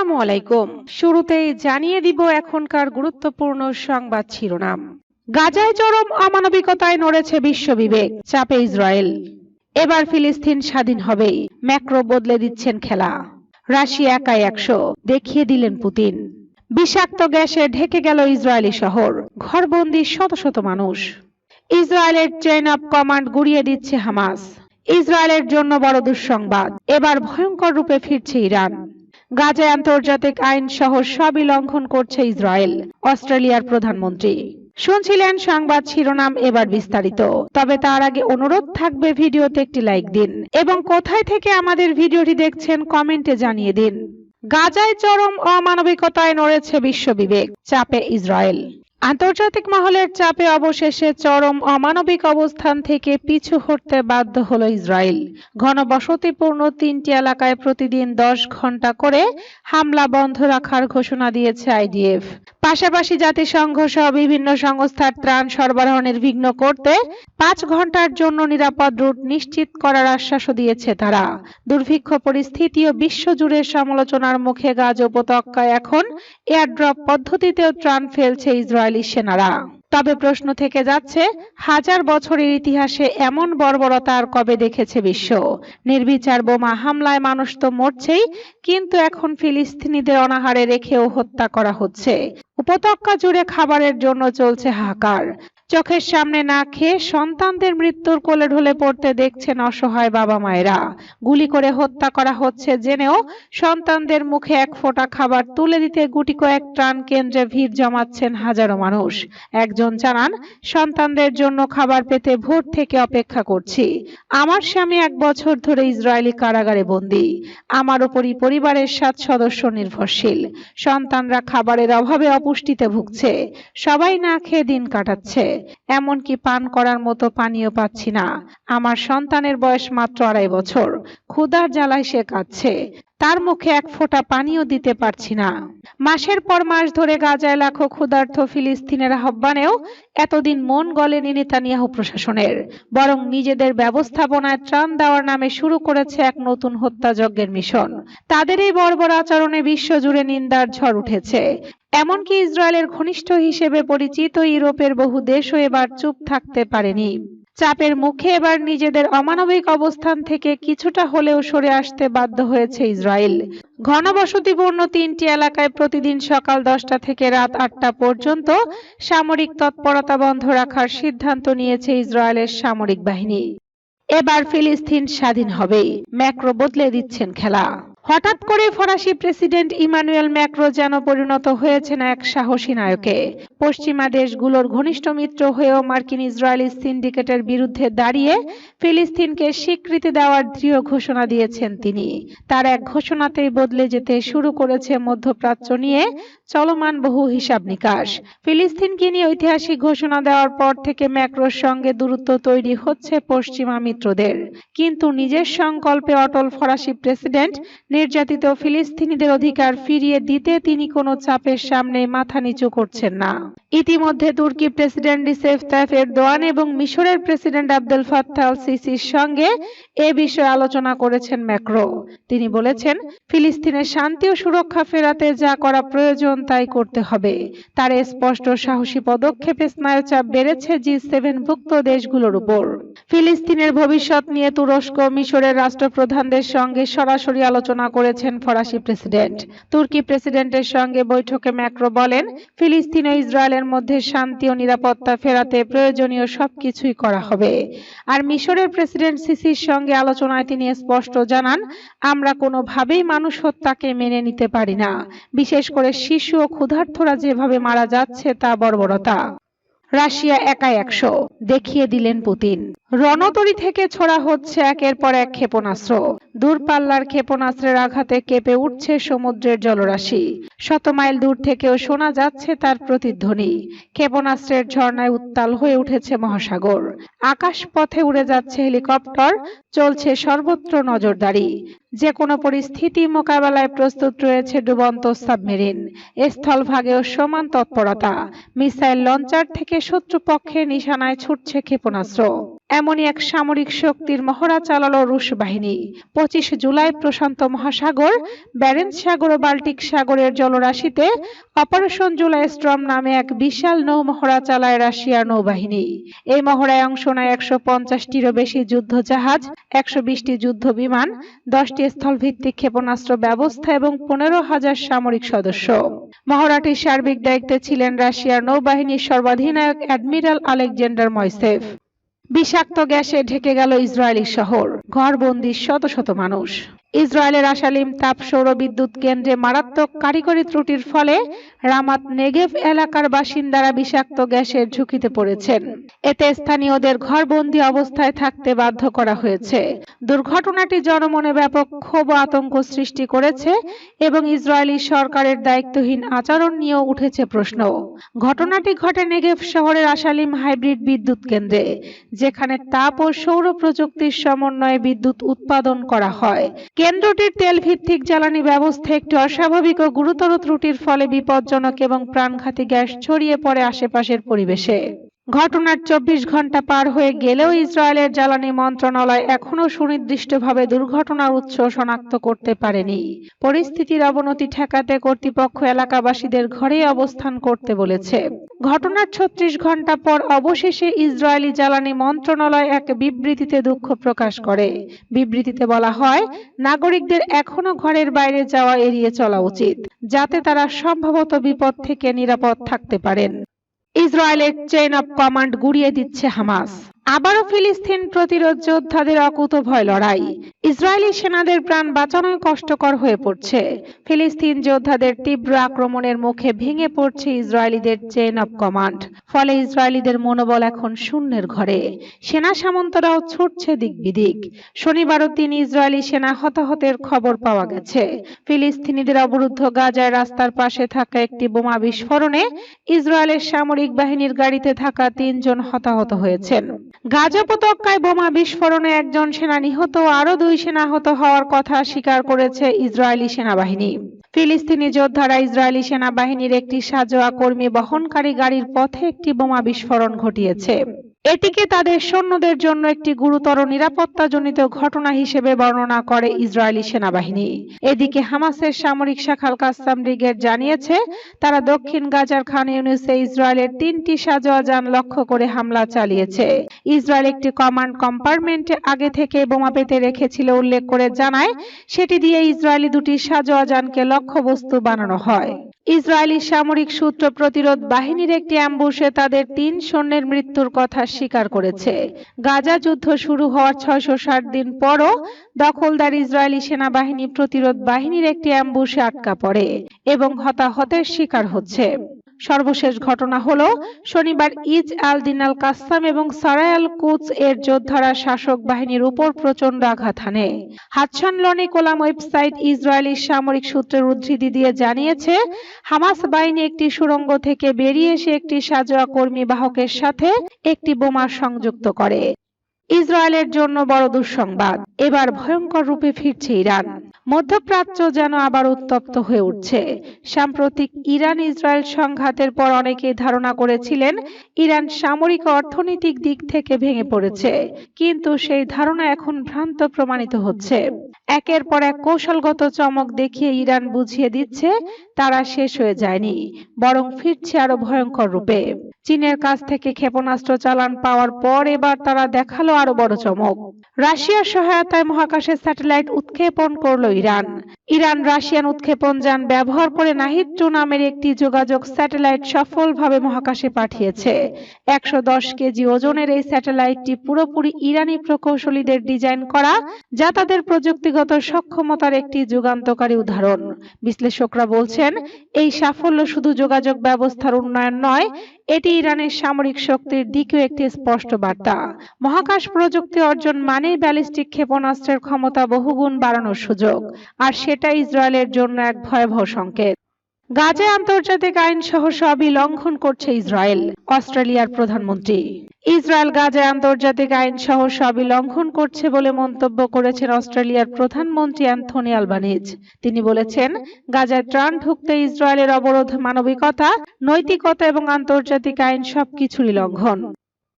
আসসালামু আলাইকুম। শুরুতেই জানিয়ে দিব এখনকার গুরুত্বপূর্ণ সংবাদ শিরোনাম। গাজায় চরম অমানবিকতায় নড়েছে বিশ্ব বিবেক, চাপে ইসরায়েল। এবার ফিলিস্তিন স্বাধীন হবেই, ম্যাক্রো বদলে দিচ্ছেন খেলা। রাশিয়া একাই একশো, দেখিয়ে দিলেন পুতিন। বিষাক্ত গ্যাসে ঢেকে গেল ইসরায়েলি শহর, ঘরবন্দি শত শত মানুষ। ইসরায়েলের চেইন অফ কমান্ড গুড়িয়ে দিচ্ছে হামাস। ইসরায়েলের জন্য বড় দুঃসংবাদ, এবার ভয়ঙ্কর রূপে ফিরছে ইরান। গাজায় আন্তর্জাতিক আইন সহ সবই লঙ্ঘন করছে ইসরায়েল, অস্ট্রেলিয়ার প্রধানমন্ত্রী। শুনছিলেন সংবাদ শিরোনাম এবার বিস্তারিত। তবে তার আগে অনুরোধ থাকবে ভিডিওতে একটি লাইক দিন এবং কোথায় থেকে আমাদের ভিডিওটি দেখছেন কমেন্টে জানিয়ে দিন। গাজায় চরম অমানবিকতায় নড়েছে বিশ্ব বিবেক চাপে ইসরায়েল। আন্তর্জাতিক মহলের চাপে অবশেষে চরম অমানবিক অবস্থান থেকে পিছু হটতে বাধ্য হলো ইসরায়েল। ঘনবসতিপূর্ণ তিনটি এলাকায় প্রতিদিন দশ ঘণ্টা করে হামলা বন্ধ রাখার ঘোষণা দিয়েছে আইডিএফ। পাশাপাশি জাতিসংঘ সহ বিভিন্ন সংস্থার ত্রাণ সরবরাহ নির্বিঘ্ন করতে পাঁচ ঘণ্টার জন্য নিরাপদ রুট নিশ্চিত করার আশ্বাসও দিয়েছে তারা। দুর্ভিক্ষ পরিস্থিতি ও বিশ্বজুড়ে সমালোচনার মুখে গাজ উপত্যকায় এখন এয়ারড্রপ পদ্ধতিতেও ত্রাণ ফেলছে ইসরায়েলি। সেনারা তবে প্রশ্ন থেকে যাচ্ছে, হাজার বছরের ইতিহাসে এমন বর্বরতা আর কবে দেখেছে বিশ্ব? নির্বিচার বোমা হামলায় মানুষ তো মরছেই, কিন্তু এখন ফিলিস্তিনিদের অনাহারে রেখেও হত্যা করা হচ্ছে। উপত্যকা জুড়ে খাবারের জন্য চলছে হাহাকার। চোখের সামনে না খেয়ে সন্তানদের মৃত্যুর কোলে ঢলে পড়তে দেখছেন অসহায় বাবা মায়েরা। গুলি করে হত্যা করা হচ্ছে জেনেও সন্তানদের মুখে এক ফোঁটা খাবার তুলে দিতে গুটি কয়েক ত্রাণ কেন্দ্রে ভিড় জমাচ্ছেন হাজারো মানুষ। একজন জানান, সন্তানদের জন্য খাবার পেতে ভোর থেকে অপেক্ষা করছি। আমার স্বামী এক বছর ধরে ইসরায়েলি কারাগারে বন্দী। আমার উপরই পরিবারের সাত সদস্য নির্ভরশীল। সন্তানরা খাবারের অভাবে অপুষ্টিতে ভুগছে। সবাই না খেয়ে দিন কাটাচ্ছে। এমনকি পান করার মতো পানিও পাচ্ছি না। আমার সন্তানের বয়স মাত্র আড়াই বছর। ক্ষুধার জ্বালায় সে কাঁদছে। তার মুখে এক ফোঁটা পানিও দিতে পারছি না। মাসের পর মাস ধরে গাজায় লাখো ক্ষুধার্থ ফিলিস্তিনের আহ্বানেও এতদিন মন গলেনি নেতানিয়াহু প্রশাসনের। বরং নিজেদের ব্যবস্থাপনায় ত্রাণ দেওয়ার নামে শুরু করেছে এক নতুন হত্যাযজ্ঞের মিশন। তাদের এই বর্বর আচরণে বিশ্বজুড়ে নিন্দার ঝড় উঠেছে। এমনকি ইসরায়েলের ঘনিষ্ঠ হিসেবে পরিচিত ইউরোপের বহু দেশও এবার চুপ থাকতে পারেনি। চাপের মুখে এবার নিজেদের অমানবিক অবস্থান থেকে কিছুটা হলেও সরে আসতে বাধ্য হয়েছে ইসরায়েল। ঘনবসতিপূর্ণ তিনটি এলাকায় প্রতিদিন সকাল দশটা থেকে রাত আটটা পর্যন্ত সামরিক তৎপরতা বন্ধ রাখার সিদ্ধান্ত নিয়েছে ইসরায়েলের সামরিক বাহিনী। এবার ফিলিস্তিন স্বাধীন হবে। ম্যাক্রো বদলে দিচ্ছেন খেলা। হঠাৎ করে ফরাসি প্রেসিডেন্ট ইমানুয়েল ম্যাক্রো যেন পরিণত হয়েছেন এক সাহসী নায়কে। পশ্চিমা দেশগুলোর ঘনিষ্ঠ মিত্র হয়েও মার্কিন ইসরায়েলি সিন্ডিকেটের বিরুদ্ধে দাঁড়িয়ে ফিলিস্তিনকে স্বীকৃতি দেওয়ার দৃঢ় ঘোষণা দিয়েছেন তিনি। তার এক ঘোষণাতেই বদলে যেতে শুরু করেছে মধ্যপ্রাচ্য নিয়ে চলমান বহু হিসাব নিকাশ। ফিলিস্তিনকে নিয়ে ঐতিহাসিক ঘোষণা দেওয়ার পর থেকে ম্যাক্রোর সঙ্গে দূরত্ব তৈরি হচ্ছে পশ্চিমা মিত্রদের। কিন্তু নিজের সংকল্পে অটল ফরাসি প্রেসিডেন্ট নির্যাতিত ফিলিস্তিনিদের অধিকার ফিরিয়ে দিতে তিনি কোনো চাপের সামনে মাথা নিচু করছেন না। ইতিমধ্যে তুর্কি প্রেসিডেন্ট রিসেফ তাইফ এরদোয়ান এবং মিশরের প্রেসিডেন্ট আব্দুল ফাত্তাহ সিসির সঙ্গে এ বিষয়ে আলোচনা করেছেন ম্যাক্রো। তিনি বলেছেন, ফিলিস্তিনের শান্তি ও সুরক্ষা ফেরাতে যা করা প্রয়োজন তাই করতে হবে। তার স্পষ্ট সাহসী পদক্ষেপে স্নায়ুচাপ বেড়েছে জি সেভেন ভুক্ত দেশগুলোর উপর। ফিলিস্তিনের ভবিষ্যৎ নিয়ে তুরস্ক মিশরের রাষ্ট্রপ্রধানদের সঙ্গে সরাসরি আলোচনা করেছেন ফরাসি প্রেসিডেন্ট। তুর্কি প্রেসিডেন্টের সঙ্গে বৈঠকে ম্যাক্রো বলেন, ফিলিস্তিন ও ইসরায়েলের মধ্যে শান্তি ও নিরাপত্তা ফেরাতে প্রয়োজনীয় সবকিছুই করা হবে। আর মিশরের প্রেসিডেন্ট সিসির সঙ্গে আলোচনায় তিনি স্পষ্ট জানান, আমরা কোনোভাবেই মানুষ হত্যাকে মেনে নিতে পারি না। বিশেষ করে শিশু ও ক্ষুধার্থরা যেভাবে মারা যাচ্ছে, তা বর্বরতা। রাশিয়া একাই একশো। দেখিয়ে দিলেন পুতিন। রণতরী থেকে ছোড়া হচ্ছে একের পর এক ক্ষেপণাস্ত্র। দূরপাল্লার ক্ষেপণাস্ত্রের আঘাতে কেঁপে উঠছে সমুদ্রের জলরাশি। শত মাইল দূর থেকেও শোনা যাচ্ছে তার প্রতিধ্বনি। ক্ষেপণাস্ত্রের ঝর্ণায় উত্তাল হয়ে উঠেছে মহাসাগর। আকাশ পথে উড়ে যাচ্ছে হেলিকপ্টার, চলছে সর্বত্র নজরদারি। যে কোনো পরিস্থিতি মোকাবেলায় প্রস্তুত রয়েছে ডুবন্ত সাবমেরিন। স্থলভাগেও সমান তৎপরতা। মিসাইল লঞ্চার থেকে শত্রুপক্ষের নিশানায় ছুটছে ক্ষেপণাস্ত্র। এমনই এক সামরিক শক্তির মহড়া চালালো রুশ বাহিনী। পঁচিশ জুলাই প্রশান্ত মহাসাগর ব্যারেন্স সাগর ও বাল্টিক সাগরের জলরাশিতে অপারেশন জুলাই স্ট্রম নামে এক বিশাল নৌ মহড়া চালায় রাশিয়ার নৌবাহিনী। এই মহড়ায় অংশ নেয় একশো পঞ্চাশটিরও বেশি যুদ্ধ জাহাজ একশো বিশটি যুদ্ধ বিমান দশটি স্থলভিত্তিক ক্ষেপণাস্ত্র ব্যবস্থা এবং পনেরো হাজার সামরিক সদস্য। মহড়াটির সার্বিক দায়িত্বে ছিলেন রাশিয়ার নৌবাহিনীর সর্বাধিনায়ক অ্যাডমিরাল আলেকজান্ডার ময়সেফ। বিষাক্ত গ্যাসে ঢেকে গেল ইসরায়েলি শহর। ঘরবন্দি শত শত মানুষ। ইসরায়েলের আশালিম তাপ সৌর বিদ্যুৎ কেন্দ্রে মারাত্মক কারিগরি ত্রুটির ফলে রামাত নেগেভ এলাকার বাসিন্দারা বিষাক্ত গ্যাসের ঝুঁকিতে পড়েছেন। এতে স্থানীয়দের ঘরবন্দি অবস্থায় থাকতে বাধ্য করা হয়েছে। দুর্ঘটনাটি জনমনে ব্যাপক ক্ষোভ আতঙ্ক সৃষ্টি করেছে এবং ইসরায়েলি সরকারের দায়িত্বহীন আচরণ নিয়েও উঠেছে প্রশ্ন। ঘটনাটি ঘটে নেগেভ শহরের আশালিম হাইব্রিড বিদ্যুৎ কেন্দ্রে, যেখানে তাপ ও সৌর প্রযুক্তির সমন্বয়ে বিদ্যুৎ উৎপাদন করা হয়। কেন্দ্রটির তেল ভিত্তিক জ্বালানি ব্যবস্থা একটি অস্বাভাবিক ও গুরুতর ত্রুটির ফলে বিপজ্জনক এবং প্রাণঘাতী গ্যাস ছড়িয়ে পড়ে আশেপাশের পরিবেশে। ঘটনার চব্বিশ ঘণ্টা পার হয়ে গেলেও ইসরায়েলের জ্বালানি মন্ত্রণালয় এখনও সুনির্দিষ্টভাবে দুর্ঘটনার উৎস শনাক্ত করতে পারেনি। পরিস্থিতির অবনতি ঠেকাতে কর্তৃপক্ষ এলাকাবাসীদের ঘরে অবস্থান করতে বলেছে। ঘটনার ছত্রিশ ঘণ্টা পর অবশেষে ইসরায়েলি জ্বালানি মন্ত্রণালয় এক বিবৃতিতে দুঃখ প্রকাশ করে। বিবৃতিতে বলা হয়, নাগরিকদের এখনও ঘরের বাইরে যাওয়া এড়িয়ে চলা উচিত, যাতে তারা সম্ভবত বিপদ থেকে নিরাপদ থাকতে পারেন। ইসরায়েলের চেইন অফ কমান্ড গুড়িয়ে দিচ্ছে হামাস। আবারও ফিলিস্তিন প্রতিরোধ যোদ্ধাদের অকুতভয় লড়াই। ইসরায়েলি সেনাদের প্রাণ বাঁচানোই কষ্টকর হয়ে পড়ছে। ফিলিস্তিন যোদ্ধাদের তীব্র আক্রমণের মুখে ভেঙে পড়ছে ইসরায়েলিদের চেইন অফ কমান্ড ফলে ইসরায়েলিদের মনোবল এখন শূন্যের ঘরে। সেনা সামন্তরাও ছুটছে দিক বিদিক। শনিবারও তিন ইসরায়েলি সেনা হতাহতের খবর পাওয়া গেছে। ফিলিস্তিনিদের অবরুদ্ধ গাজায় রাস্তার পাশে থাকা একটি বোমা বিস্ফোরণে ইসরায়েলের সামরিক বাহিনীর গাড়িতে থাকা তিনজন হতাহত হয়েছেন। গাজা উপত্যকায় বোমা বিস্ফোরণে একজন সেনা নিহত ও আরও দুই সেনা আহত হওয়ার কথা স্বীকার করেছে ইসরায়েলি সেনাবাহিনী। ফিলিস্তিনি যোদ্ধারা ইসরায়েলি সেনাবাহিনীর একটি সাজোয়া কর্মী বহনকারী গাড়ির পথে একটি বোমা বিস্ফোরণ ঘটিয়েছে। এটিকে তাদের সৈন্যদের জন্য একটি গুরুতর নিরাপত্তাজনিত ঘটনা হিসেবে বর্ণনা করে ইসরায়েলি সেনাবাহিনী। এদিকে হামাসের সামরিক শাখাল কাসাম ব্রিগেড জানিয়েছে, তারা দক্ষিণ গাজার খান ইউনিসে ইসরায়েলের তিনটি সাজোয়া যান লক্ষ্য করে হামলা চালিয়েছে। ইসরায়েল একটি কমান্ড কম্পার্টমেন্টে আগে থেকে বোমা পেতে রেখেছিল উল্লেখ করে জানায়, সেটি দিয়ে ইসরায়েলি দুটি সাজোয়া যানকে লক্ষ্যবস্তু বানানো হয়। ইসরায়েলি সামরিক সূত্র প্রতিরোধ বাহিনীর একটি অ্যাম্বুশে তাদের তিন সৈন্যের মৃত্যুর কথা স্বীকার করেছে। গাজা যুদ্ধ শুরু হওয়ার ছয়শো ষাট দিন পরও দখলদার ইসরায়েলি সেনাবাহিনী প্রতিরোধ বাহিনীর একটি অ্যাম্বুশে আটকা পড়ে এবং হতাহতের শিকার হচ্ছে। সর্বশেষ ঘটনা হলো, শনিবার ইজ আল দিন আল কাসাম এবং সারায় আল কুচ এর যোদ্ধারা শাসক বাহিনীর উপর প্রচণ্ড আঘাত হানে। হাতসান লনি কোলাম ওয়েবসাইট ইসরায়েলি সামরিক সূত্রের উদ্ধৃতি দিয়ে জানিয়েছে, হামাস বাহিনী একটি সুড়ঙ্গ থেকে বেরিয়ে এসে একটি সাজোয়া কর্মী বাহকের সাথে একটি বোমা সংযুক্ত করে। ইসরায়েলের জন্য বড় দুঃসংবাদ। এবার ভয়ঙ্কর রূপে ফিরছে ইরান। মধ্যপ্রাচ্য যেন আবার উত্তপ্ত হয়ে উঠছে। সাম্প্রতিক ইরান ইসরায়েল সংঘাতের পর অনেকেই ধারণা করেছিলেন, ইরান সামরিক অর্থনৈতিক দিক থেকে ভেঙে পড়েছে। কিন্তু সেই ধারণা এখন ভ্রান্ত প্রমাণিত হচ্ছে। একের পর এক কৌশলগত চমক দেখিয়ে ইরান বুঝিয়ে দিচ্ছে, তারা শেষ হয়ে যায়নি, বরং ফিরছে আরও ভয়ঙ্কর রূপে। চীনের কাছ থেকে ক্ষেপণাস্ত্র চালান পাওয়ার পর এবার তারা দেখাল আরও বড় চমক। রাশিয়ার সহায়তায় মহাকাশে স্যাটেলাইট উৎক্ষেপণ করল ইরান। ইরান রাশিয়ান উৎক্ষেপণ যান ব্যবহার করে নাহিদ টু নামের একটি যোগাযোগ স্যাটেলাইট সফলভাবে মহাকাশে পাঠিয়েছে। একশো দশ কেজি ওজনের এই স্যাটেলাইটটি পুরোপুরি ইরানি প্রকৌশলীদের ডিজাইন করা, যা তাদের প্রযুক্তিগত সক্ষমতার একটি যুগান্তকারী উদাহরণ। বিশ্লেষকরা বলছেন, এই সাফল্য শুধু যোগাযোগ ব্যবস্থার উন্নয়ন নয়, এটি ইরানের সামরিক শক্তির দিকেও একটি স্পষ্ট বার্তা। মহাকাশ প্রযুক্তি অর্জন মানেই ব্যালিস্টিক ক্ষেপণাস্ত্রের ক্ষমতা বহুগুণ বাড়ানোর সুযোগ। আর সেটা ইসরায়েলের জন্য এক ভয়াবহ সংকেত। গাজায় আন্তর্জাতিক আইন সহ সবই লঙ্ঘন করছে ইসরায়েল, অস্ট্রেলিয়ার প্রধানমন্ত্রী। ইসরায়েল গাজায় আন্তর্জাতিক আইন সহ সবই লঙ্ঘন করছে বলে মন্তব্য করেছেন অস্ট্রেলিয়ার প্রধানমন্ত্রী অ্যান্থনি আলবানিজ। তিনি বলেছেন, গাজায় ত্রাণ ঢুকতে ইসরায়েলের অবরোধ মানবিকতা, নৈতিকতা এবং আন্তর্জাতিক আইন সবকিছুরই লঙ্ঘন।